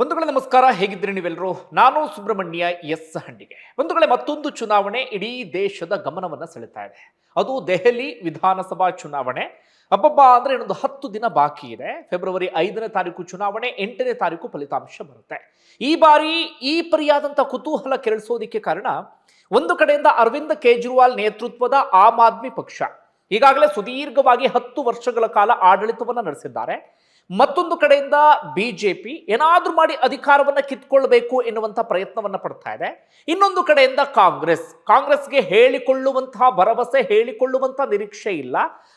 ಬಂಧುಗಳೇ ನಮಸ್ಕಾರ, ಹೇಗಿದ್ದೀರಿ ನೀವೆಲ್ಲರೂ? ನಾನು ಸುಬ್ರಹ್ಮಣ್ಯ ಎಸ್ ಹಂಡಿಗೆ. ಬಂಧುಗಳೇ, ಮತ್ತೊಂದು ಚುನಾವಣೆ ಇಡೀ ದೇಶದ ಗಮನವನ್ನ ಸೆಳೆತಾ ಇದೆ. ಅದು ದೆಹಲಿ ವಿಧಾನಸಭಾ ಚುನಾವಣೆ. ಅಬ್ಬಬ್ಬ ಅಂದ್ರೆ ಇನ್ನೊಂದು ಹತ್ತು ದಿನ ಬಾಕಿ ಇದೆ. ಫೆಬ್ರವರಿ ಐದನೇ ತಾರೀಕು ಚುನಾವಣೆ, ಎಂಟನೇ ತಾರೀಕು ಫಲಿತಾಂಶ ಬರುತ್ತೆ. ಈ ಬಾರಿ ಈ ಪರಿಯಾದಂಥ ಕುತೂಹಲ ಕೆರಳಿಸೋದಿಕ್ಕೆ ಕಾರಣ ಒಂದು ಕಡೆಯಿಂದ ಅರವಿಂದ್ ಕೇಜ್ರಿವಾಲ್ ನೇತೃತ್ವದ ಆಮ್ ಆದ್ಮಿ ಪಕ್ಷ. ಈಗಾಗಲೇ ಸುದೀರ್ಘವಾಗಿ ಹತ್ತು ವರ್ಷಗಳ ಕಾಲ ಆಡಳಿತವನ್ನ ನಡೆಸಿದ್ದಾರೆ. ಮತ್ತೊಂದು ಕಡೆಯಿಂದ ಬಿಜೆಪಿ ಏನಾದರೂ ಮಾಡಿ ಅಧಿಕಾರವನ್ನ ಕಿತ್ಕೊಳ್ಬೇಕು ಎನ್ನುವಂಥ ಪ್ರಯತ್ನವನ್ನ ಪಡ್ತಾ ಇದೆ. ಇನ್ನೊಂದು ಕಡೆಯಿಂದ ಕಾಂಗ್ರೆಸ್. ಕಾಂಗ್ರೆಸ್ಗೆ ಹೇಳಿಕೊಳ್ಳುವಂತಹ ಭರವಸೆ ಹೇಳಿಕೊಳ್ಳುವಂತಹ ನಿರೀಕ್ಷೆ ಇಲ್ಲ.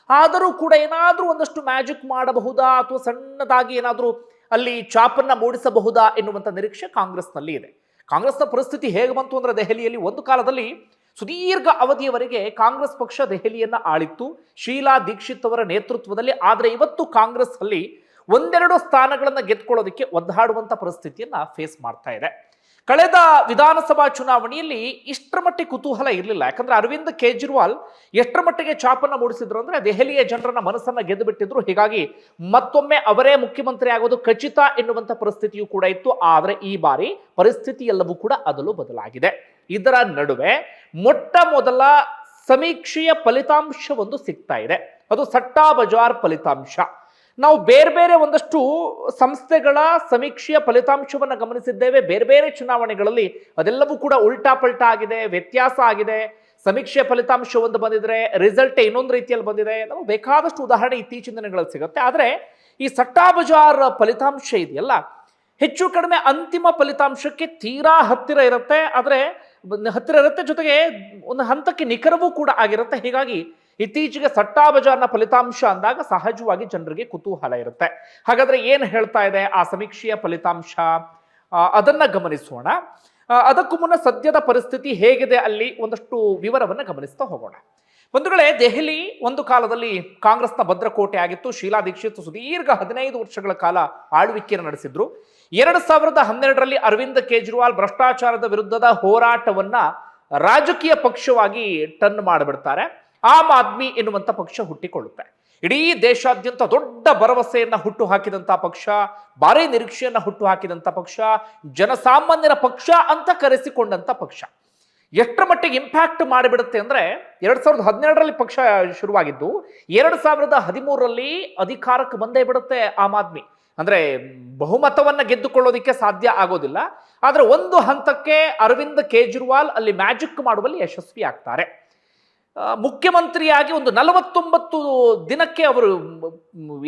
ಆದರೂ ಕೂಡ ಏನಾದರೂ ಒಂದಷ್ಟು ಮ್ಯಾಜಿಕ್ ಮಾಡಬಹುದಾ ಅಥವಾ ಸಣ್ಣದಾಗಿ ಏನಾದರೂ ಅಲ್ಲಿ ಚಾಪನ್ನ ಮೂಡಿಸಬಹುದಾ ಎನ್ನುವಂಥ ನಿರೀಕ್ಷೆ ಕಾಂಗ್ರೆಸ್ನಲ್ಲಿ ಇದೆ. ಕಾಂಗ್ರೆಸ್ನ ಪರಿಸ್ಥಿತಿ ಹೇಗೆ ಬಂತು ಅಂದ್ರೆ ದೆಹಲಿಯಲ್ಲಿ ಒಂದು ಕಾಲದಲ್ಲಿ ಸುದೀರ್ಘ ಅವಧಿಯವರೆಗೆ ಕಾಂಗ್ರೆಸ್ ಪಕ್ಷ ದೆಹಲಿಯನ್ನ ಆಳಿತ್ತು. ಶೀಲಾ ದೀಕ್ಷಿತ್ ಅವರ ನೇತೃತ್ವದಲ್ಲಿ. ಆದರೆ ಇವತ್ತು ಕಾಂಗ್ರೆಸ್ ಅಲ್ಲಿ ಒಂದೆರಡು ಸ್ಥಾನಗಳನ್ನು ಗೆದ್ಕೊಳ್ಳೋದಕ್ಕೆ ಒದ್ದಾಡುವಂಥ ಪರಿಸ್ಥಿತಿಯನ್ನ ಫೇಸ್ ಮಾಡ್ತಾ ಇದೆ. ಕಳೆದ ವಿಧಾನಸಭಾ ಚುನಾವಣೆಯಲ್ಲಿ ಇಷ್ಟರ ಮಟ್ಟಿಗೆ ಕುತೂಹಲ ಇರಲಿಲ್ಲ. ಯಾಕಂದ್ರೆ ಅರವಿಂದ್ ಕೇಜ್ರಿವಾಲ್ ಎಷ್ಟರ ಮಟ್ಟಿಗೆ ಚಾಪನ್ನು ಮೂಡಿಸಿದ್ರು ಅಂದ್ರೆ ದೆಹಲಿಯ ಜನರನ್ನ ಮನಸ್ಸನ್ನ ಗೆದ್ದು ಬಿಟ್ಟಿದ್ರು ಹೀಗಾಗಿ ಮತ್ತೊಮ್ಮೆ ಅವರೇ ಮುಖ್ಯಮಂತ್ರಿ ಆಗೋದು ಖಚಿತ ಎನ್ನುವಂಥ ಪರಿಸ್ಥಿತಿಯೂ ಕೂಡ ಇತ್ತು. ಆದರೆ ಈ ಬಾರಿ ಪರಿಸ್ಥಿತಿ ಎಲ್ಲವೂ ಕೂಡ ಅದಲು ಬದಲಾಗಿದೆ. ಇದರ ನಡುವೆ ಮೊಟ್ಟ ಮೊದಲ ಸಮೀಕ್ಷೆಯ ಫಲಿತಾಂಶವೊಂದು ಸಿಗ್ತಾ ಇದೆ. ಅದು ಸಟ್ಟಾ ಬಜಾರ್ ಫಲಿತಾಂಶ. ನಾವು ಬೇರೆ ಬೇರೆ ಒಂದಷ್ಟು ಸಂಸ್ಥೆಗಳ ಸಮೀಕ್ಷೆಯ ಫಲಿತಾಂಶವನ್ನು ಗಮನಿಸಿದ್ದೇವೆ. ಬೇರೆ ಬೇರೆ ಚುನಾವಣೆಗಳಲ್ಲಿ ಅದೆಲ್ಲವೂ ಕೂಡ ಉಲ್ಟಾ ಪಲ್ಟಾ ಆಗಿದೆ, ವ್ಯತ್ಯಾಸ ಆಗಿದೆ. ಸಮೀಕ್ಷೆ ಫಲಿತಾಂಶ ಒಂದು ಬಂದಿದ್ರೆ ರಿಸಲ್ಟ್ ಇನ್ನೊಂದು ರೀತಿಯಲ್ಲಿ ಬಂದಿದೆ. ನಮಗೆ ಬೇಕಾದಷ್ಟು ಉದಾಹರಣೆ ಇತ್ತೀಚಿನ ದಿನಗಳಲ್ಲಿ ಸಿಗುತ್ತೆ. ಆದರೆ ಈ ಸಟ್ಟಾ ಬಜಾರ್ ಫಲಿತಾಂಶ ಇದೆಯಲ್ಲ? ಹೆಚ್ಚು ಕಡಿಮೆ ಅಂತಿಮ ಫಲಿತಾಂಶಕ್ಕೆ ತೀರಾ ಹತ್ತಿರ ಇರುತ್ತೆ. ಆದರೆ, ಹತ್ತಿರ ಇರುತ್ತೆ ಜೊತೆಗೆ ಒಂದು ಹಂತಕ್ಕೆ ನಿಖರವೂ ಕೂಡ ಆಗಿರುತ್ತೆ. ಹೀಗಾಗಿ ಇತ್ತೀಚೆಗೆ ಸಟ್ಟಾ ಬಜಾರ್ನ ಫಲಿತಾಂಶ ಅಂದಾಗ ಸಹಜವಾಗಿ ಜನರಿಗೆ ಕುತೂಹಲ ಇರುತ್ತೆ. ಹಾಗಾದ್ರೆ ಏನು ಹೇಳ್ತಾ ಇದೆ ಆ ಸಮೀಕ್ಷೆಯ ಫಲಿತಾಂಶ? ಅದನ್ನ ಗಮನಿಸೋಣ. ಅದಕ್ಕೂ ಮುನ್ನ ಸದ್ಯದ ಪರಿಸ್ಥಿತಿ ಹೇಗಿದೆ ಅಲ್ಲಿ ಒಂದಷ್ಟು ವಿವರವನ್ನು ಗಮನಿಸ್ತಾ ಹೋಗೋಣ. ಬಂಧುಗಳೇ, ದೆಹಲಿ ಒಂದು ಕಾಲದಲ್ಲಿ ಕಾಂಗ್ರೆಸ್ನ ಭದ್ರಕೋಟೆ ಆಗಿತ್ತು. ಶೀಲಾ ದೀಕ್ಷಿತ್ ಸುದೀರ್ಘ ಹದಿನೈದು ವರ್ಷಗಳ ಕಾಲ ಆಳ್ವಿಕೆಯನ್ನು ನಡೆಸಿದ್ರು. ಎರಡು ಸಾವಿರದ ಹನ್ನೆರಡರಲ್ಲಿ ಅರವಿಂದ್ ಕೇಜ್ರಿವಾಲ್ ಭ್ರಷ್ಟಾಚಾರದ ವಿರುದ್ಧದ ಹೋರಾಟವನ್ನ ರಾಜಕೀಯ ಪಕ್ಷವಾಗಿ ಟರ್ನ್ ಮಾಡಿಬಿಡ್ತಾರೆ. ಆಮ್ ಆದ್ಮಿ ಎನ್ನುವಂಥ ಪಕ್ಷ ಹುಟ್ಟಿಕೊಳ್ಳುತ್ತೆ. ಇಡೀ ದೇಶಾದ್ಯಂತ ದೊಡ್ಡ ಭರವಸೆಯನ್ನ ಹುಟ್ಟು ಹಾಕಿದಂಥ ಪಕ್ಷ, ಭಾರಿ ನಿರೀಕ್ಷೆಯನ್ನ ಹುಟ್ಟು ಹಾಕಿದಂಥ ಪಕ್ಷ, ಜನಸಾಮಾನ್ಯರ ಪಕ್ಷ ಅಂತ ಕರೆಸಿಕೊಂಡಂತ ಪಕ್ಷ. ಎಷ್ಟರ ಮಟ್ಟಿಗೆ ಇಂಪ್ಯಾಕ್ಟ್ ಮಾಡಿಬಿಡುತ್ತೆ ಅಂದ್ರೆ ಎರಡು ಸಾವಿರದ ಹದಿನೇಳರಲ್ಲಿ ಪಕ್ಷ ಶುರುವಾಗಿದ್ದು, ಎರಡು ಸಾವಿರದ ಹದಿಮೂರರಲ್ಲಿ ಅಧಿಕಾರಕ್ಕೆ ಬಂದೇ ಬಿಡುತ್ತೆ ಆಮ್ ಆದ್ಮಿ. ಅಂದ್ರೆ ಬಹುಮತವನ್ನ ಗೆದ್ದುಕೊಳ್ಳೋದಕ್ಕೆ ಸಾಧ್ಯ ಆಗೋದಿಲ್ಲ. ಆದರೆ ಒಂದು ಹಂತಕ್ಕೆ ಅರವಿಂದ್ ಕೇಜ್ರಿವಾಲ್ ಅಲ್ಲಿ ಮ್ಯಾಜಿಕ್ ಮಾಡುವಲ್ಲಿ ಯಶಸ್ವಿ ಆಗ್ತಾರೆ ಮುಖ್ಯಮಂತ್ರಿಯಾಗಿ ಒಂದು ನಲವತ್ತೊಂಬತ್ತು ದಿನಕ್ಕೆ ಅವರು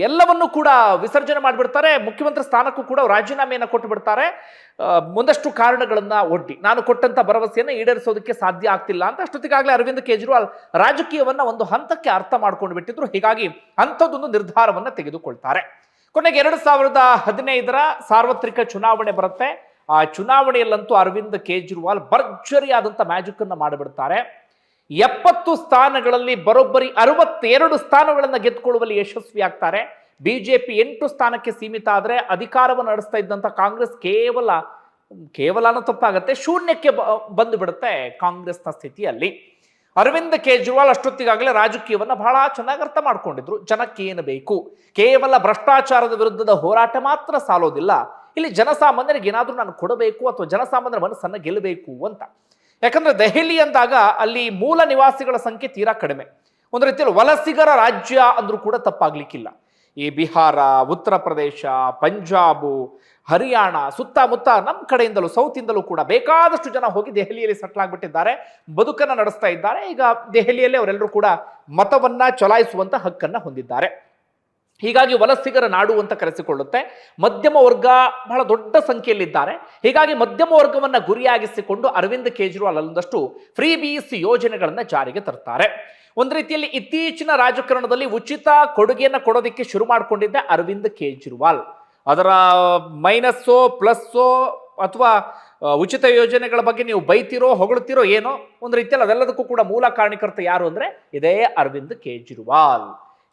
ಎಲ್ಲವನ್ನೂ ಕೂಡ ವಿಸರ್ಜನೆ ಮಾಡಿಬಿಡ್ತಾರೆ. ಮುಖ್ಯಮಂತ್ರಿ ಸ್ಥಾನಕ್ಕೂ ಕೂಡ ರಾಜೀನಾಮೆಯನ್ನು ಕೊಟ್ಟು ಬಿಡ್ತಾರೆ ಒಂದಷ್ಟು ಕಾರಣಗಳನ್ನು ಒಡ್ಡಿ. ನಾನು ಕೊಟ್ಟಂತ ಭರವಸೆಯನ್ನು ಈಡೇರಿಸೋದಕ್ಕೆ ಸಾಧ್ಯ ಆಗ್ತಿಲ್ಲ ಅಂತ ಅಷ್ಟೊತ್ತಿಗಾಗಲೇ ಅರವಿಂದ್ ಕೇಜ್ರಿವಾಲ್ ರಾಜಕೀಯವನ್ನ ಒಂದು ಹಂತಕ್ಕೆ ಅರ್ಥ ಮಾಡ್ಕೊಂಡು ಬಿಟ್ಟಿದ್ರು. ಹೀಗಾಗಿ ಅಂಥದ್ದೊಂದು ನಿರ್ಧಾರವನ್ನ ತೆಗೆದುಕೊಳ್ತಾರೆ. ಕೊನೆಗೆ ಎರಡು ಸಾವಿರದ ಹದಿನೈದರ ಸಾರ್ವತ್ರಿಕ ಚುನಾವಣೆ ಬರುತ್ತೆ. ಆ ಚುನಾವಣೆಯಲ್ಲಂತೂ ಅರವಿಂದ್ ಕೇಜ್ರಿವಾಲ್ ಭರ್ಜರಿಯಾದಂಥ ಮ್ಯಾಜಿಕ್ ಅನ್ನ ಮಾಡಿಬಿಡ್ತಾರೆ. ಎಪ್ಪತ್ತು ಸ್ಥಾನಗಳಲ್ಲಿ ಬರೋಬ್ಬರಿ ಅರವತ್ತೆರಡು ಸ್ಥಾನಗಳನ್ನು ಗೆದ್ದುಕೊಳ್ಳುವಲ್ಲಿ ಯಶಸ್ವಿ ಆಗ್ತಾರೆ. ಬಿಜೆಪಿ ಎಂಟು ಸ್ಥಾನಕ್ಕೆ ಸೀಮಿತ ಆದರೆ ಅಧಿಕಾರವನ್ನು ನಡೆಸ್ತಾ ಇದ್ದಂಥ ಕಾಂಗ್ರೆಸ್ ಕೇವಲ ಕೇವಲ ಅನ್ನೋ ತಪ್ಪಾಗತ್ತೆ, ಶೂನ್ಯಕ್ಕೆ ಬಂದು ಬಿಡುತ್ತೆ ಕಾಂಗ್ರೆಸ್ನ ಸ್ಥಿತಿಯಲ್ಲಿ. ಅರವಿಂದ್ ಕೇಜ್ರಿವಾಲ್ ಅಷ್ಟೊತ್ತಿಗಾಗಲೇ ರಾಜಕೀಯವನ್ನು ಬಹಳ ಚೆನ್ನಾಗಿ ಅರ್ಥ ಮಾಡ್ಕೊಂಡಿದ್ರು. ಜನಕ್ಕೆ ಏನು ಬೇಕು? ಕೇವಲ ಭ್ರಷ್ಟಾಚಾರದ ವಿರುದ್ಧದ ಹೋರಾಟ ಮಾತ್ರ ಸಾಲೋದಿಲ್ಲ. ಇಲ್ಲಿ ಜನಸಾಮಾನ್ಯರಿಗೆ ಏನಾದರೂ ನಾನು ಕೊಡಬೇಕು ಅಥವಾ ಜನಸಾಮಾನ್ಯರ ಮನಸ್ಸನ್ನು ಗೆಲ್ಲಬೇಕು ಅಂತ. ಯಾಕಂದ್ರೆ ದೆಹಲಿ ಅಂದಾಗ ಅಲ್ಲಿ ಮೂಲ ನಿವಾಸಿಗಳ ಸಂಖ್ಯೆ ತೀರಾ ಕಡಿಮೆ. ಒಂದು ರೀತಿಯಲ್ಲಿ ವಲಸಿಗರ ರಾಜ್ಯ ಅಂದರೂ ಕೂಡ ತಪ್ಪಾಗ್ಲಿಕ್ಕಿಲ್ಲ. ಈ ಬಿಹಾರ, ಉತ್ತರ ಪ್ರದೇಶ, ಪಂಜಾಬು, ಹರಿಯಾಣ ಸುತ್ತಮುತ್ತ ನಮ್ಮ ಕಡೆಯಿಂದಲೂ ಸೌತಿಂದಲೂ ಕೂಡ ಬೇಕಾದಷ್ಟು ಜನ ಹೋಗಿ ದೆಹಲಿಯಲ್ಲಿ ಸೆಟ್ಲ್ ಆಗಿಬಿಟ್ಟಿದ್ದಾರೆ, ಬದುಕನ್ನು ನಡೆಸ್ತಾ ಇದ್ದಾರೆ. ಈಗ ದೆಹಲಿಯಲ್ಲೇ ಅವರೆಲ್ಲರೂ ಕೂಡ ಮತವನ್ನ ಚಲಾಯಿಸುವಂತ ಹಕ್ಕನ್ನ ಹೊಂದಿದ್ದಾರೆ. ಹೀಗಾಗಿ ವಲಸಿಗರ ನಾಡು ಅಂತ ಕರೆಸಿಕೊಳ್ಳುತ್ತೆ. ಮಧ್ಯಮ ವರ್ಗ ಬಹಳ ದೊಡ್ಡ ಸಂಖ್ಯೆಯಲ್ಲಿದ್ದಾರೆ. ಹೀಗಾಗಿ ಮಧ್ಯಮ ವರ್ಗವನ್ನು ಗುರಿಯಾಗಿಸಿಕೊಂಡು ಅರವಿಂದ್ ಕೇಜ್ರಿವಾಲ್ ಅಲ್ಲೊಂದಷ್ಟು ಫ್ರೀ ಬೀಸ್ ಯೋಜನೆಗಳನ್ನು ಜಾರಿಗೆ ತರ್ತಾರೆ. ಒಂದು ರೀತಿಯಲ್ಲಿ ಇತ್ತೀಚಿನ ರಾಜಕಾರಣದಲ್ಲಿ ಉಚಿತ ಕೊಡುಗೆಯನ್ನು ಕೊಡೋದಕ್ಕೆ ಶುರು ಮಾಡಿಕೊಂಡಿದ್ದೆ ಅರವಿಂದ್ ಕೇಜ್ರಿವಾಲ್. ಅದರ ಮೈನಸ್ಸೋ, ಪ್ಲಸ್ಸೋ ಅಥವಾ ಉಚಿತ ಯೋಜನೆಗಳ ಬಗ್ಗೆ ನೀವು ಬೈತಿರೋ, ಹೊಗಳ್ತಿರೋ ಏನೋ, ಒಂದು ರೀತಿಯಲ್ಲಿ ಅದೆಲ್ಲದಕ್ಕೂ ಕೂಡ ಮೂಲ ಕಾರಣಕರ್ತ ಯಾರು ಅಂದರೆ ಇದೇ ಅರವಿಂದ್ ಕೇಜ್ರಿವಾಲ್.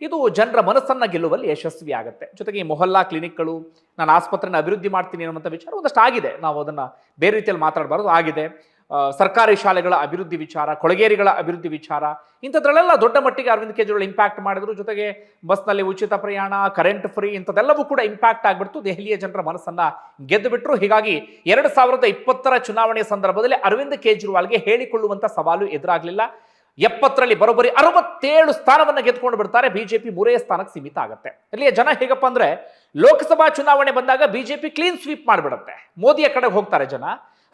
ಇದು ಜನರ ಮನಸ್ಸನ್ನು ಗೆಲ್ಲುವಲ್ಲಿ ಯಶಸ್ವಿ ಆಗುತ್ತೆ. ಜೊತೆಗೆ ಈ ಮೊಹಲ್ಲಾ ಕ್ಲಿನಿಕ್ಗಳು, ನಾನು ಆಸ್ಪತ್ರೆನ ಅಭಿವೃದ್ಧಿ ಮಾಡ್ತೀನಿ ಅನ್ನುವಂಥ ವಿಚಾರ ಒಂದಷ್ಟು ಆಗಿದೆ. ನಾವು ಅದನ್ನು ಬೇರೆ ರೀತಿಯಲ್ಲಿ ಮಾತಾಡಬಾರ್ದು, ಆಗಿದೆ. ಸರ್ಕಾರಿ ಶಾಲೆಗಳ ಅಭಿವೃದ್ಧಿ ವಿಚಾರ, ಕೊಳಗೇರಿಗಳ ಅಭಿವೃದ್ಧಿ ವಿಚಾರ, ಇಂಥದ್ರಲ್ಲೆಲ್ಲ ದೊಡ್ಡ ಮಟ್ಟಿಗೆ ಅರವಿಂದ್ ಕೇಜ್ರಿವಾಲ್ ಇಂಪ್ಯಾಕ್ಟ್ ಮಾಡಿದ್ರು. ಜೊತೆಗೆ ಬಸ್ನಲ್ಲಿ ಉಚಿತ ಪ್ರಯಾಣ ಕರೆಂಟ್ ಫ್ರೀ ಇಂಥದ್ದೆಲ್ಲವೂ ಕೂಡ ಇಂಪ್ಯಾಕ್ಟ್ ಆಗಿಬಿಡ್ತು. ದೆಹಲಿಯ ಜನರ ಮನಸ್ಸನ್ನ ಗೆದ್ದುಬಿಟ್ರು. ಹೀಗಾಗಿ ಎರಡು ಸಾವಿರದ ಇಪ್ಪತ್ತರ ಚುನಾವಣೆಯ ಸಂದರ್ಭದಲ್ಲಿ ಅರವಿಂದ್ ಕೇಜ್ರಿವಾಲ್ಗೆ ಹೇಳಿಕೊಳ್ಳುವಂಥ ಸವಾಲು ಎದುರಾಗಲಿಲ್ಲ. ಎಪ್ಪತ್ತರಲ್ಲಿ ಬರೋಬ್ಬರಿ ಅರವತ್ತೇಳು ಸ್ಥಾನವನ್ನು ಗೆದ್ಕೊಂಡು ಬಿಡ್ತಾರೆ. ಬಿಜೆಪಿ ಮೂರೇ ಸ್ಥಾನಕ್ಕೆ ಸೀಮಿತ ಆಗುತ್ತೆ. ಇಲ್ಲಿಯ ಜನ ಹೇಗಪ್ಪ ಅಂದ್ರೆ ಲೋಕಸಭಾ ಚುನಾವಣೆ ಬಂದಾಗ ಬಿಜೆಪಿ ಕ್ಲೀನ್ ಸ್ವೀಪ್ ಮಾಡಿಬಿಡುತ್ತೆ. ಮೋದಿಯ ಕಡೆಗೆ ಹೋಗ್ತಾರೆ ಜನ.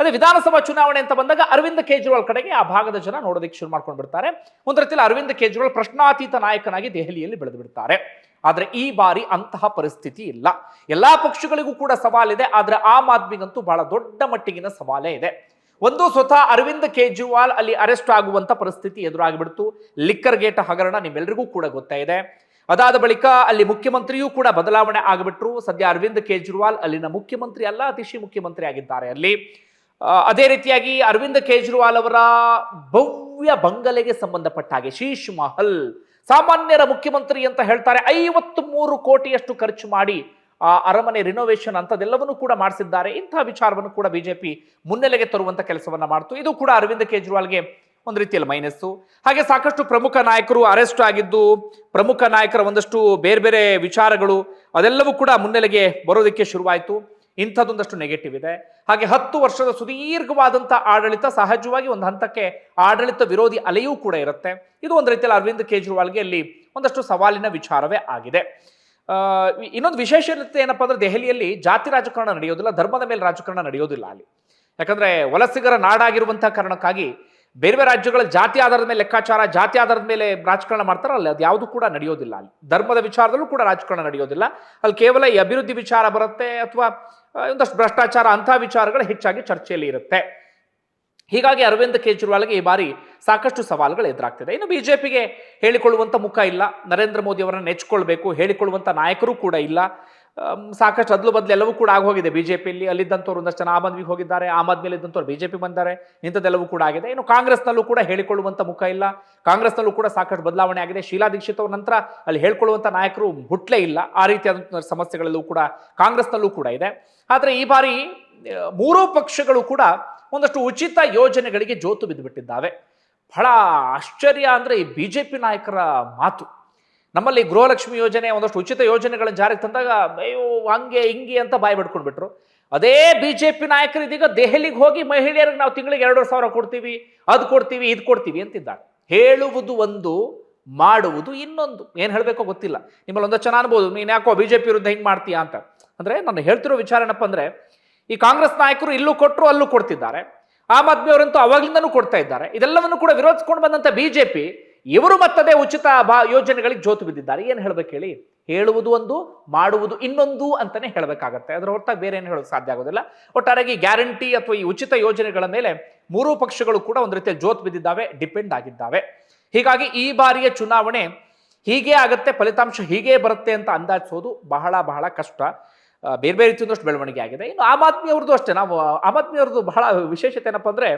ಅದೇ ವಿಧಾನಸಭಾ ಚುನಾವಣೆ ಅಂತ ಬಂದಾಗ ಅರವಿಂದ್ ಕೇಜ್ರಿವಾಲ್ ಕಡೆಗೆ ಆ ಭಾಗದ ಜನ ನೋಡೋದಕ್ಕೆ ಶುರು ಮಾಡ್ಕೊಂಡು ಬಿಡ್ತಾರೆ. ಒಂದ್ ರೀತಿಯಲ್ಲಿ ಅರವಿಂದ್ ಕೇಜ್ರಿವಾಲ್ ಪ್ರಶ್ನಾತೀತ ನಾಯಕನಾಗಿ ದೆಹಲಿಯಲ್ಲಿ ಬೆಳೆದು ಬಿಡ್ತಾರೆ. ಆದರೆ ಈ ಬಾರಿ ಅಂತಹ ಪರಿಸ್ಥಿತಿ ಇಲ್ಲ. ಎಲ್ಲಾ ಪಕ್ಷಗಳಿಗೂ ಕೂಡ ಸವಾಲಿದೆ. ಆದ್ರೆ ಆಮ್ ಆದ್ಮಿಗಂತೂ ಬಹಳ ದೊಡ್ಡ ಮಟ್ಟಿಗಿನ ಸವಾಲೇ ಇದೆ. ಒಂದು ಸ್ವತಃ ಅರವಿಂದ್ ಕೇಜ್ರಿವಾಲ್ ಅಲ್ಲಿ ಅರೆಸ್ಟ್ ಆಗುವಂತ ಪರಿಸ್ಥಿತಿ ಎದುರಾಗಿಬಿಡ್ತು. ಲಿಕ್ಕರ್ ಗೇಟ್ ಹಗರಣ ನಿಮ್ಮೆಲ್ಲರಿಗೂ ಕೂಡ ಗೊತ್ತಾ ಇದೆ. ಅದಾದ ಬಳಿಕ ಅಲ್ಲಿ ಮುಖ್ಯಮಂತ್ರಿಯೂ ಕೂಡ ಬದಲಾವಣೆ ಆಗಿಬಿಟ್ರು. ಸದ್ಯ ಅರವಿಂದ್ ಕೇಜ್ರಿವಾಲ್ ಅಲ್ಲಿನ ಮುಖ್ಯಮಂತ್ರಿ ಅಲ್ಲ ಅತಿಶಿ ಮುಖ್ಯಮಂತ್ರಿ ಆಗಿದ್ದಾರೆ ಅಲ್ಲಿ. ಅದೇ ರೀತಿಯಾಗಿ ಅರವಿಂದ್ ಕೇಜ್ರಿವಾಲ್ ಅವರ ಭವ್ಯ ಬಂಗಲೆಗೆ ಸಂಬಂಧಪಟ್ಟ ಹಾಗೆ ಶೀಶ್ ಮಹಲ್, ಸಾಮಾನ್ಯರ ಮುಖ್ಯಮಂತ್ರಿ ಅಂತ ಹೇಳ್ತಾರೆ ಐವತ್ತು ಮೂರು ಕೋಟಿಯಷ್ಟು ಖರ್ಚು ಮಾಡಿ ಅರಮನೆ ರಿನೋವೇಷನ್ ಅಂತದೆಲ್ಲವನ್ನೂ ಕೂಡ ಮಾಡಿಸಿದ್ದಾರೆ. ಇಂತಹ ವಿಚಾರವನ್ನು ಕೂಡ ಬಿಜೆಪಿ ಮುನ್ನೆಲೆಗೆ ತರುವಂತ ಕೆಲಸವನ್ನ ಮಾಡ್ತು. ಇದು ಕೂಡ ಅರವಿಂದ್ ಕೇಜ್ರಿವಾಲ್ಗೆ ಒಂದು ರೀತಿಯಲ್ಲಿ ಮೈನಸ್ಸು ಹಾಗೆ ಸಾಕಷ್ಟು ಪ್ರಮುಖ ನಾಯಕರು ಅರೆಸ್ಟ್ ಆಗಿದ್ದು ಪ್ರಮುಖ ನಾಯಕರ ಒಂದಷ್ಟು ಬೇರೆ ಬೇರೆ ವಿಚಾರಗಳು ಅದೆಲ್ಲವೂ ಕೂಡ ಮುನ್ನೆಲೆಗೆ ಬರೋದಕ್ಕೆ ಶುರುವಾಯಿತು. ಇಂಥದ್ದೊಂದಷ್ಟು ನೆಗೆಟಿವ್ ಇದೆ. ಹಾಗೆ ಹತ್ತು ವರ್ಷದ ಸುದೀರ್ಘವಾದಂಥ ಆಡಳಿತ ಸಹಜವಾಗಿ ಒಂದು ಹಂತಕ್ಕೆ ಆಡಳಿತ ವಿರೋಧಿ ಅಲೆಯೂ ಕೂಡ ಇರುತ್ತೆ. ಇದು ಒಂದು ರೀತಿಯಲ್ಲಿ ಅರವಿಂದ್ ಕೇಜ್ರಿವಾಲ್ಗೆ ಅಲ್ಲಿ ಒಂದಷ್ಟು ಸವಾಲಿನ ವಿಚಾರವೇ ಆಗಿದೆ. ಆ, ಇನ್ನೊಂದು ವಿಶೇಷತೆ ಏನಪ್ಪ ಅಂದ್ರೆ ದೆಹಲಿಯಲ್ಲಿ ಜಾತಿ ರಾಜಕಾರಣ ನಡೆಯೋದಿಲ್ಲ, ಧರ್ಮದ ಮೇಲೆ ರಾಜಕಾರಣ ನಡೆಯೋದಿಲ್ಲ ಅಲ್ಲಿ. ಯಾಕಂದ್ರೆ ವಲಸಿಗರ ನಾಡಾಗಿರುವಂತಹ ಕಾರಣಕ್ಕಾಗಿ ಬೇರೆ ಬೇರೆ ರಾಜ್ಯಗಳ ಜಾತಿ ಆಧಾರದ ಮೇಲೆ ಲೆಕ್ಕಾಚಾರ, ಜಾತಿ ಆಧಾರದ ಮೇಲೆ ರಾಜಕಾರಣ ಮಾಡ್ತಾರಲ್ಲ, ಅದು ಯಾವುದು ಕೂಡ ನಡೆಯೋದಿಲ್ಲ ಅಲ್ಲಿ. ಧರ್ಮದ ವಿಚಾರದಲ್ಲೂ ಕೂಡ ರಾಜಕಾರಣ ನಡೆಯೋದಿಲ್ಲ. ಅಲ್ಲಿ ಕೇವಲ ಈ ಅಭಿವೃದ್ಧಿ ವಿಚಾರ ಬರುತ್ತೆ ಅಥವಾ ಒಂದಷ್ಟು ಭ್ರಷ್ಟಾಚಾರ ಅಂತಹ ವಿಚಾರಗಳು ಹೆಚ್ಚಾಗಿ ಚರ್ಚೆಯಲ್ಲಿ ಇರುತ್ತೆ. ಹೀಗಾಗಿ ಅರವಿಂದ್ ಕೇಜ್ರಿವಾಲ್ಗೆ ಈ ಬಾರಿ ಸಾಕಷ್ಟು ಸವಾಲುಗಳು ಎದುರಾಗ್ತಿದೆ. ಇನ್ನು ಬಿಜೆಪಿಗೆ ಹೇಳಿಕೊಳ್ಳುವಂತ ಮುಖ ಇಲ್ಲ. ನರೇಂದ್ರ ಮೋದಿ ಅವರನ್ನು ನೆಚ್ಕೊಳ್ಬೇಕು, ಹೇಳಿಕೊಳ್ಳುವಂತ ನಾಯಕರು ಕೂಡ ಇಲ್ಲ. ಸಾಕಷ್ಟು ಅದ್ಲು ಬದಲು ಎಲ್ಲವೂ ಕೂಡ ಆಗೋಗಿದೆ ಬಿಜೆಪಿಯಲ್ಲಿ. ಅಲ್ಲಿದ್ದಂಥವ್ರು ಒಂದಷ್ಟು ಜನ ಆಮ್ ಆದ್ಮಿಗೆ ಹೋಗಿದ್ದಾರೆ. ಆಮ್ ಆದ್ಮೇಲೆ ಇದ್ದಂಥವ್ರು ಬಿಜೆಪಿ ಬಂದಾರೆ ಇಂಥದ್ದೆಲ್ಲವೂ ಕೂಡ ಆಗಿದೆ. ಇನ್ನು ಕಾಂಗ್ರೆಸ್ನಲ್ಲೂ ಕೂಡ ಹೇಳಿಕೊಳ್ಳುವಂತ ಮುಖ ಇಲ್ಲ. ಕಾಂಗ್ರೆಸ್ನಲ್ಲೂ ಕೂಡ ಸಾಕಷ್ಟು ಬದಲಾವಣೆ ಆಗಿದೆ. ಶೀಲಾ ದೀಕ್ಷಿತ್ ಅವ್ರ ನಂತರ ಅಲ್ಲಿ ಹೇಳ್ಕೊಳ್ಳುವಂಥ ನಾಯಕರು ಹುಟ್ಲೇ ಇಲ್ಲ. ಆ ರೀತಿಯಾದಂಥ ಸಮಸ್ಯೆಗಳಲ್ಲೂ ಕೂಡ ಕಾಂಗ್ರೆಸ್ನಲ್ಲೂ ಕೂಡ ಇದೆ. ಆದರೆ ಈ ಬಾರಿ ಮೂರೂ ಪಕ್ಷಗಳು ಕೂಡ ಒಂದಷ್ಟು ಉಚಿತ ಯೋಜನೆಗಳಿಗೆ ಜೋತು ಬಿದ್ದುಬಿಟ್ಟಿದ್ದಾವೆ. ಬಹಳ ಆಶ್ಚರ್ಯ ಅಂದ್ರೆ ಈ ಬಿಜೆಪಿ ನಾಯಕರ ಮಾತು. ನಮ್ಮಲ್ಲಿ ಗೃಹಲಕ್ಷ್ಮಿ ಯೋಜನೆ, ಒಂದಷ್ಟು ಉಚಿತ ಯೋಜನೆಗಳನ್ನ ಜಾರಿಗೆ ತಂದಾಗ, ಅಯ್ಯೋ, ಹಂಗೆ, ಹಿಂಗೆ ಅಂತ ಬಾಯಿ ಬಿಟ್ಕೊಂಡ್ಬಿಟ್ರು ಅದೇ ಬಿಜೆಪಿ ನಾಯಕರು ಇದೀಗ ದೆಹಲಿಗೆ ಹೋಗಿ ಮಹಿಳೆಯರಿಗೆ ನಾವು ತಿಂಗಳಿಗೆ ಎರಡು ಸಾವಿರ ಕೊಡ್ತೀವಿ, ಅದು ಕೊಡ್ತೀವಿ, ಇದು ಕೊಡ್ತೀವಿ ಅಂತಿದ್ದಾರೆ. ಹೇಳುವುದು ಒಂದು, ಮಾಡುವುದು ಇನ್ನೊಂದು. ಏನು ಹೇಳಬೇಕೋ ಗೊತ್ತಿಲ್ಲ. ನಿಮ್ಮಲ್ಲಿ ಒಂದಷ್ಟು ಜನ ಅನ್ಬೋದು, ನೀನು ಯಾಕೋ ಬಿಜೆಪಿ ವಿರುದ್ಧ ಹಿಂಗೆ ಮಾಡ್ತೀಯಾ ಅಂತ. ಅಂದ್ರೆ ನಾನು ಹೇಳ್ತಿರೋ ವಿಚಾರ ಏನಪ್ಪ ಅಂದ್ರೆ, ಈ ಕಾಂಗ್ರೆಸ್ ನಾಯಕರು ಇಲ್ಲೂ ಕೊಟ್ಟರು ಅಲ್ಲೂ ಕೊಡ್ತಿದ್ದಾರೆ. ಆಮ್ ಆದ್ಮಿ ಅವರಂತೂ ಅವಾಗ್ಲಿಂದನೂ ಕೊಡ್ತಾ ಇದ್ದಾರೆ. ಇದೆಲ್ಲವನ್ನು ಕೂಡ ವಿರೋಧಿಸ್ಕೊಂಡು ಬಂದಂತ ಬಿಜೆಪಿ, ಇವರು ಮತ್ತದೇ ಉಚಿತ ಬಾ ಯೋಜನೆಗಳಿಗೆ ಜೋತು ಬಿದ್ದಿದ್ದಾರೆ. ಏನು ಹೇಳ್ಬೇಕು ಹೇಳಿ? ಹೇಳುವುದು ಒಂದು, ಮಾಡುವುದು ಇನ್ನೊಂದು ಅಂತಾನೆ ಹೇಳಬೇಕಾಗತ್ತೆ. ಅದರ ಹೊರತಾಗಿ ಬೇರೆ ಏನು ಹೇಳೋಕೆ ಸಾಧ್ಯ ಆಗೋದಿಲ್ಲ. ಒಟ್ಟಾರೆಯಾಗಿ ಗ್ಯಾರಂಟಿ ಅಥವಾ ಈ ಉಚಿತ ಯೋಜನೆಗಳ ಮೇಲೆ ಮೂರೂ ಪಕ್ಷಗಳು ಕೂಡ ಒಂದು ರೀತಿಯ ಜೋತ್ ಬಿದ್ದಿದ್ದಾವೆ, ಡಿಪೆಂಡ್ ಆಗಿದ್ದಾವೆ. ಹೀಗಾಗಿ ಈ ಬಾರಿಯ ಚುನಾವಣೆ ಹೀಗೆ ಆಗುತ್ತೆ, ಫಲಿತಾಂಶ ಹೀಗೇ ಬರುತ್ತೆ ಅಂತ ಅಂದಾಜಿಸೋದು ಬಹಳ ಬಹಳ ಕಷ್ಟ. ಬೇರೆ ಬೇರೆ ರೀತಿಯೊಂದಷ್ಟು ಬೆಳವಣಿಗೆ ಆಗಿದೆ. ಇನ್ನು ಆಮ್ ಆದ್ಮಿ ಅವ್ರದ್ದು ಅಷ್ಟೇ. ನಾವು ಆಮ್ ಆದ್ಮಿ ಅವ್ರದ್ದು ಬಹಳ ವಿಶೇಷತೆ ಏನಪ್ಪ ಅಂದರೆ,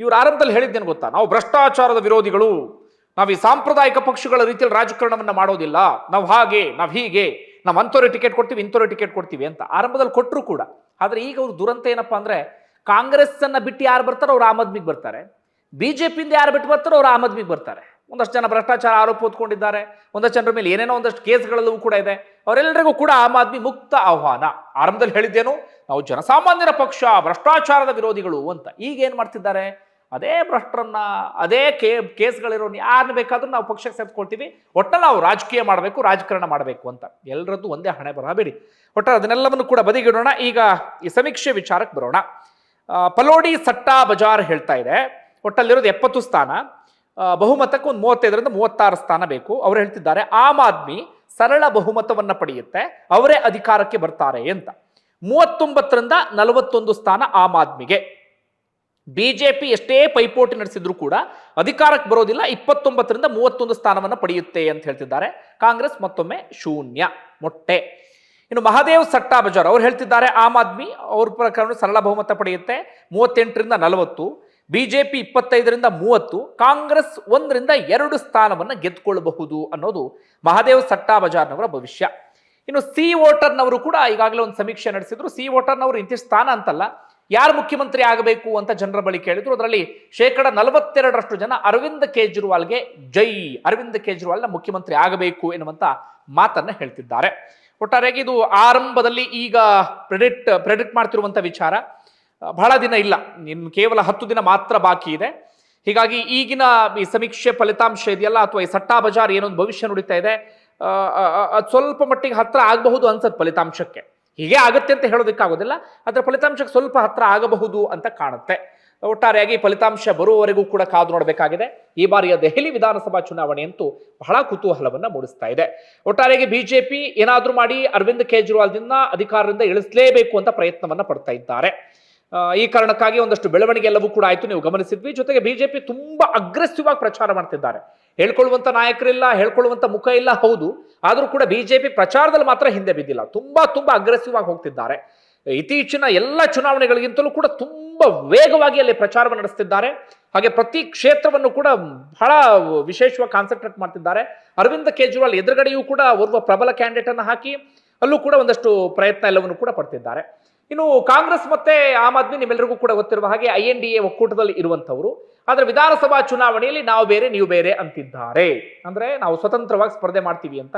ಇವ್ರು ಆರಂಭದಲ್ಲಿ ಹೇಳಿದ್ದೇನು ಗೊತ್ತಾ? ನಾವು ಭ್ರಷ್ಟಾಚಾರದ ವಿರೋಧಿಗಳು. ನಾವು ಈ ಸಾಂಪ್ರದಾಯಿಕ ಪಕ್ಷಗಳ ರೀತಿಯಲ್ಲಿ ರಾಜಕಾರಣವನ್ನು ಮಾಡೋದಿಲ್ಲ. ನಾವು ಹಾಗೆ, ನಾವು ಹೀಗೆ, ನಾವು ಅಂಥವ್ರಿಗೆ ಟಿಕೆಟ್ ಕೊಡ್ತೀವಿ ಇಂಥವ್ರೆ ಟಿಕೆಟ್ ಕೊಡ್ತೀವಿ ಅಂತ. ಆರಂಭದಲ್ಲಿ ಕೊಟ್ಟರು ಕೂಡ. ಆದರೆ ಈಗ ಅವ್ರ ದುರಂತ ಏನಪ್ಪ ಅಂದರೆ ಕಾಂಗ್ರೆಸ್ ಅನ್ನ ಬಿಟ್ಟು ಯಾರು ಬರ್ತಾರೋ ಅವ್ರು ಆಮ್ ಆದ್ಮಿಗೆ ಬರ್ತಾರೆ. ಬಿಜೆಪಿಯಿಂದ ಯಾರು ಬಿಟ್ಟು ಬರ್ತಾರೋ ಅವ್ರು ಆಮ್ ಆದ್ಮಿಗೆ ಬರ್ತಾರೆ. ಒಂದಷ್ಟು ಜನ ಭ್ರಷ್ಟಾಚಾರ ಆರೋಪ ಹೊತ್ಕೊಂಡಿದ್ದಾರೆ. ಒಂದಷ್ಟು ಜನರ ಮೇಲೆ ಏನೇನೋ ಒಂದಷ್ಟು ಕೇಸ್ಗಳಲ್ಲೂ ಕೂಡ ಇದೆ. ಅವರೆಲ್ಲರಿಗೂ ಕೂಡ ಆಮ್ ಆದ್ಮಿ ಮುಕ್ತ ಆಹ್ವಾನ. ಆರಂಭದಲ್ಲಿ ಹೇಳಿದ್ದೇನು, ನಾವು ಜನಸಾಮಾನ್ಯರ ಪಕ್ಷ, ಭ್ರಷ್ಟಾಚಾರದ ವಿರೋಧಿಗಳು ಅಂತ. ಈಗ ಏನ್ ಮಾಡ್ತಿದ್ದಾರೆ? ಅದೇ ಭ್ರಷ್ಟರನ್ನ, ಅದೇ ಕೇ ಕೇಸ್ಗಳಿರೋ ಯಾರನ್ನ ಬೇಕಾದರೂ ನಾವು ಪಕ್ಷಕ್ಕೆ ಸೇರ್ಕೊಳ್ತೀವಿ ಒಟ್ಟಲ್ಲಿ ನಾವು ರಾಜಕೀಯ ಮಾಡಬೇಕು, ರಾಜಕಾರಣ ಮಾಡಬೇಕು ಅಂತ. ಎಲ್ಲರದ್ದು ಒಂದೇ ಹಣೆ ಬರಬೇಡಿ ಒಟ್ಟಾರೆ ಅದನ್ನೆಲ್ಲವನ್ನು ಕೂಡ ಬದಿಗಿಡೋಣ. ಈಗ ಈ ಸಮೀಕ್ಷೆ ವಿಚಾರಕ್ಕೆ ಬರೋಣ. ಪಲೋಡಿ ಸಟ್ಟಾ ಬಜಾರ್ ಹೇಳ್ತಾ ಇದೆ. ಒಟ್ಟಲ್ಲಿರೋದು ಎಪ್ಪತ್ತು ಸ್ಥಾನ. ಬಹುಮತಕ್ಕೆ ಒಂದು ಮೂವತ್ತೈದರಿಂದ ಮೂವತ್ತಾರು ಸ್ಥಾನ ಬೇಕು. ಅವರು ಹೇಳ್ತಿದ್ದಾರೆ, ಆಮ್ ಆದ್ಮಿ ಸರಳ ಬಹುಮತವನ್ನ ಪಡೆಯುತ್ತೆ, ಅವರೇ ಅಧಿಕಾರಕ್ಕೆ ಬರ್ತಾರೆ ಅಂತ. ಮೂವತ್ತೊಂಬತ್ತರಿಂದ ನಲವತ್ತೊಂದು ಸ್ಥಾನ ಆಮ್ ಆದ್ಮಿಗೆ. ಬಿಜೆಪಿ ಎಷ್ಟೇ ಪೈಪೋಟಿ ನಡೆಸಿದ್ರು ಕೂಡ ಅಧಿಕಾರಕ್ಕೆ ಬರೋದಿಲ್ಲ, ಇಪ್ಪತ್ತೊಂಬತ್ತರಿಂದ ಮೂವತ್ತೊಂದು ಸ್ಥಾನವನ್ನು ಪಡೆಯುತ್ತೆ ಅಂತ ಹೇಳ್ತಿದ್ದಾರೆ. ಕಾಂಗ್ರೆಸ್ ಮತ್ತೊಮ್ಮೆ ಶೂನ್ಯ, ಮೊಟ್ಟೆ. ಇನ್ನು ಮಹಾದೇವ್ ಸಟ್ಟಾ ಬಜಾರ್, ಅವ್ರು ಹೇಳ್ತಿದ್ದಾರೆ, ಆಮ್ ಆದ್ಮಿ ಅವ್ರ ಪ್ರಕಾರ ಸರಳ ಬಹುಮತ ಪಡೆಯುತ್ತೆ, ಮೂವತ್ತೆಂಟರಿಂದ ನಲವತ್ತು ಬಿಜೆಪಿ ಇಪ್ಪತ್ತೈದರಿಂದ ಮೂವತ್ತು, ಕಾಂಗ್ರೆಸ್ ಒಂದರಿಂದ ಎರಡು ಸ್ಥಾನವನ್ನು ಗೆದ್ದುಕೊಳ್ಳಬಹುದು ಅನ್ನೋದು ಮಹಾದೇವ್ ಸಟ್ಟಾ ಬಜಾರ್ನವರ ಭವಿಷ್ಯ. ಇನ್ನು ಸಿ ವೋಟರ್ನವರು ಕೂಡ ಈಗಾಗಲೇ ಒಂದು ಸಮೀಕ್ಷೆ ನಡೆಸಿದ್ರು. ಸಿ ವೋಟರ್ನವರು ಇಂತಿಷ್ಟು ಸ್ಥಾನ ಅಂತಲ್ಲ, ಯಾರು ಮುಖ್ಯಮಂತ್ರಿ ಆಗಬೇಕು ಅಂತ ಜನರ ಬಳಿ ಕೇಳಿದ್ರು. ಅದರಲ್ಲಿ ಶೇಕಡ ನಲವತ್ತೆರಡರಷ್ಟು ಜನ ಅರವಿಂದ್ ಕೇಜ್ರಿವಾಲ್ಗೆ ಜೈ, ಅರವಿಂದ್ ಕೇಜ್ರಿವಾಲ್ನ ಮುಖ್ಯಮಂತ್ರಿ ಆಗಬೇಕು ಎನ್ನುವಂತ ಮಾತನ್ನ ಹೇಳ್ತಿದ್ದಾರೆ. ಒಟ್ಟಾರೆಯಾಗಿ ಇದು ಆರಂಭದಲ್ಲಿ ಈಗ ಪ್ರೆಡಿಕ್ಟ್ ಪ್ರೆಡಿಕ್ಟ್ ಮಾಡ್ತಿರುವಂತ ವಿಚಾರ. ಬಹಳ ದಿನ ಇಲ್ಲ. ಇನ್ನು ಕೇವಲ ಹತ್ತು ದಿನ ಮಾತ್ರ ಬಾಕಿ ಇದೆ. ಹೀಗಾಗಿ ಈಗಿನ ಈ ಸಮೀಕ್ಷೆ ಫಲಿತಾಂಶ ಇದೆಯಲ್ಲ ಅಥವಾ ಈ ಸಟ್ಟಾ ಬಜಾರ್ ಏನೊಂದು ಭವಿಷ್ಯ ನುಡಿತಾ ಇದೆ ಅದು ಸ್ವಲ್ಪ ಮಟ್ಟಿಗೆ ಹತ್ರ ಆಗಬಹುದು ಅನ್ಸತ್ ಫಲಿತಾಂಶಕ್ಕೆ. ಹೀಗೆ ಆಗುತ್ತೆ ಅಂತ ಹೇಳೋದಕ್ಕಾಗೋದಿಲ್ಲ ಅದರ ಫಲಿತಾಂಶಕ್ಕೆ ಸ್ವಲ್ಪ ಹತ್ರ ಆಗಬಹುದು ಅಂತ ಕಾಣುತ್ತೆ. ಒಟ್ಟಾರೆಯಾಗಿ ಫಲಿತಾಂಶ ಬರುವವರೆಗೂ ಕೂಡ ಕಾದು ನೋಡಬೇಕಾಗಿದೆ. ಈ ಬಾರಿಯ ದೆಹಲಿ ವಿಧಾನಸಭಾ ಚುನಾವಣೆಯಂತೂ ಬಹಳ ಕುತೂಹಲವನ್ನ ಮೂಡಿಸ್ತಾ ಇದೆ. ಒಟ್ಟಾರೆಯಾಗಿ ಬಿಜೆಪಿ ಏನಾದರೂ ಮಾಡಿ ಅರವಿಂದ್ ಕೇಜ್ರಿವಾಲ್ದಿಂದ ಅಧಿಕಾರದಿಂದ ಇಳಿಸಲೇಬೇಕು ಅಂತ ಪ್ರಯತ್ನವನ್ನ ಪಡ್ತಾ ಇದ್ದಾರೆ. ಈ ಕಾರಣಕ್ಕಾಗಿ ಒಂದಷ್ಟು ಬೆಳವಣಿಗೆ ಎಲ್ಲವೂ ಕೂಡ ಆಯ್ತು, ನೀವು ಗಮನಿಸಿದ್ವಿ. ಜೊತೆಗೆ ಬಿಜೆಪಿ ತುಂಬಾ ಅಗ್ರೆಸಿವ್ ಆಗಿ ಪ್ರಚಾರ ಮಾಡ್ತಿದ್ದಾರೆ. ಹೇಳ್ಕೊಳ್ಳುವಂತ ನಾಯಕರಿಲ್ಲ, ಹೇಳ್ಕೊಳ್ಳುವಂತ ಮುಖ ಇಲ್ಲ, ಹೌದು. ಆದರೂ ಕೂಡ ಬಿಜೆಪಿ ಪ್ರಚಾರದಲ್ಲಿ ಮಾತ್ರ ಹಿಂದೆ ಬಿದ್ದಿಲ್ಲ. ತುಂಬಾ ತುಂಬಾ ಅಗ್ರೆಸಿವ್ ಆಗಿ ಹೋಗ್ತಿದ್ದಾರೆ. ಇತ್ತೀಚಿನ ಎಲ್ಲ ಚುನಾವಣೆಗಳಿಗಿಂತಲೂ ಕೂಡ ತುಂಬಾ ವೇಗವಾಗಿ ಅಲ್ಲಿ ಪ್ರಚಾರವನ್ನು ನಡೆಸ್ತಿದ್ದಾರೆ. ಹಾಗೆ ಪ್ರತಿ ಕ್ಷೇತ್ರವನ್ನು ಕೂಡ ಬಹಳ ವಿಶೇಷವಾಗಿ ಕಾನ್ಸಂಟ್ರೇಟ್ ಮಾಡ್ತಿದ್ದಾರೆ. ಅರವಿಂದ್ ಕೇಜ್ರಿವಾಲ್ ಎದುರುಗಡೆಯೂ ಕೂಡ ಓರ್ವ ಪ್ರಬಲ ಕ್ಯಾಂಡಿಡೇಟ್ ಅನ್ನು ಹಾಕಿ, ಅಲ್ಲೂ ಕೂಡ ಒಂದಷ್ಟು ಪ್ರಯತ್ನ ಎಲ್ಲವನ್ನು ಕೂಡ ಪಡ್ತಿದ್ದಾರೆ. ಇನ್ನು ಕಾಂಗ್ರೆಸ್ ಮತ್ತೆ ಆಮ್ ಆದ್ಮಿ ನಿಮ್ಮೆಲ್ಲರಿಗೂ ಕೂಡ ಗೊತ್ತಿರುವ ಹಾಗೆ ಐ ಎನ್ ಡಿ ಎ ಒಕ್ಕೂಟದಲ್ಲಿ ಇರುವಂತವರು ಆದ್ರೆ ವಿಧಾನಸಭಾ ಚುನಾವಣೆಯಲ್ಲಿ ನಾವು ಬೇರೆ, ನೀವು ಬೇರೆ ಅಂತಿದ್ದಾರೆ. ಅಂದ್ರೆ ನಾವು ಸ್ವತಂತ್ರವಾಗಿ ಸ್ಪರ್ಧೆ ಮಾಡ್ತೀವಿ ಅಂತ.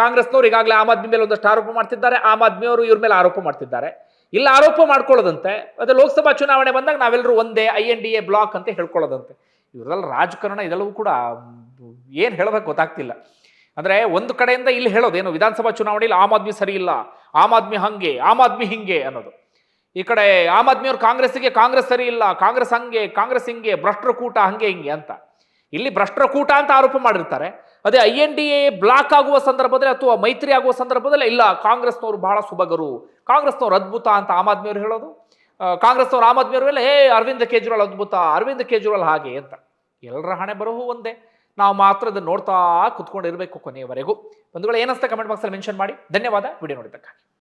ಕಾಂಗ್ರೆಸ್ನವ್ರು ಈಗಾಗಲೇ ಆಮ್ ಆದ್ಮಿ ಮೇಲೆ ಒಂದಷ್ಟು ಆರೋಪ ಮಾಡ್ತಿದ್ದಾರೆ. ಆಮ್ ಆದ್ಮಿಯವರು ಇವ್ರ ಮೇಲೆ ಆರೋಪ ಮಾಡ್ತಿದ್ದಾರೆ. ಇಲ್ಲ, ಆರೋಪ ಮಾಡ್ಕೊಳ್ಳೋದಂತೆ. ಅದೇ ಲೋಕಸಭಾ ಚುನಾವಣೆ ಬಂದಾಗ ನಾವೆಲ್ಲರೂ ಒಂದೇ I N D A block ಅಂತ ಹೇಳ್ಕೊಳ್ಳೋದಂತೆ. ಇವರೆಲ್ಲ ರಾಜಕಾರಣ ಇದೆಲ್ಲವೂ ಕೂಡ ಏನು ಹೇಳಬೇಕು ಗೊತ್ತಾಗ್ತಿಲ್ಲ. ಅಂದ್ರೆ ಒಂದು ಕಡೆಯಿಂದ ಇಲ್ಲಿ ಹೇಳೋದು ಏನು ವಿಧಾನಸಭಾ ಚುನಾವಣೆಯಲ್ಲಿ ಆಮ್ ಆದ್ಮಿ ಸರಿ ಇಲ್ಲ. ಆಮ್ ಆದ್ಮಿ ಹಂಗೆ, ಆಮ್ ಆದ್ಮಿ ಹಿಂಗೆ ಅನ್ನೋದು. ಈ ಕಡೆ ಆಮ್ ಆದ್ಮಿಯವ್ರು ಕಾಂಗ್ರೆಸ್ಸಿಗೆ ಕಾಂಗ್ರೆಸ್ ಸರಿ ಇಲ್ಲ, ಕಾಂಗ್ರೆಸ್ ಹಂಗೆ, ಕಾಂಗ್ರೆಸ್ ಹಿಂಗೆ, ಭ್ರಷ್ಟರ ಕೂಟ ಹಂಗೆ ಹಿಂಗೆ ಅಂತ. ಇಲ್ಲಿ ಭ್ರಷ್ಟರ ಕೂಟ ಅಂತ ಆರೋಪ ಮಾಡಿರ್ತಾರೆ. ಅದೇ I N D A block ಆಗುವ ಸಂದರ್ಭದಲ್ಲಿ ಅಥವಾ ಮೈತ್ರಿ ಆಗುವ ಸಂದರ್ಭದಲ್ಲಿ ಇಲ್ಲ, ಕಾಂಗ್ರೆಸ್ನವರು ಬಹಳ ಸುಭಗರು, ಕಾಂಗ್ರೆಸ್ನವ್ರು ಅದ್ಭುತ ಅಂತ ಆಮ್ ಆದ್ಮಿಯವ್ರು ಹೇಳೋದು. ಕಾಂಗ್ರೆಸ್ನವ್ರು, ಆಮ್ ಆದ್ಮಿಯವರು ಮೇಲೆ ಹೇ, ಅರವಿಂದ್ ಕೇಜ್ರಿವಾಲ್ ಅದ್ಭುತ, ಅರವಿಂದ್ ಕೇಜ್ರಿವಾಲ್ ಹಾಗೆ ಅಂತ. ಎಲ್ಲರ ಹಣೆ ಬರಹು ಒಂದೇ. ನಾವು ಮಾತ್ರ ಅದನ್ನು ನೋಡ್ತಾ ಕುತ್ಕೊಂಡಿರಬೇಕು ಕೊನೆಯವರೆಗೂ. ಒಂದು ವೇಳೆ ಏನಂತ ಕಮೆಂಟ್ ಬಾಕ್ಸಲ್ಲಿ ಮೆನ್ಷನ್ ಮಾಡಿ. ಧನ್ಯವಾದ. ವಿಡಿಯೋ ನೋಡಿದ್ದಕ್ಕಾಗಿ.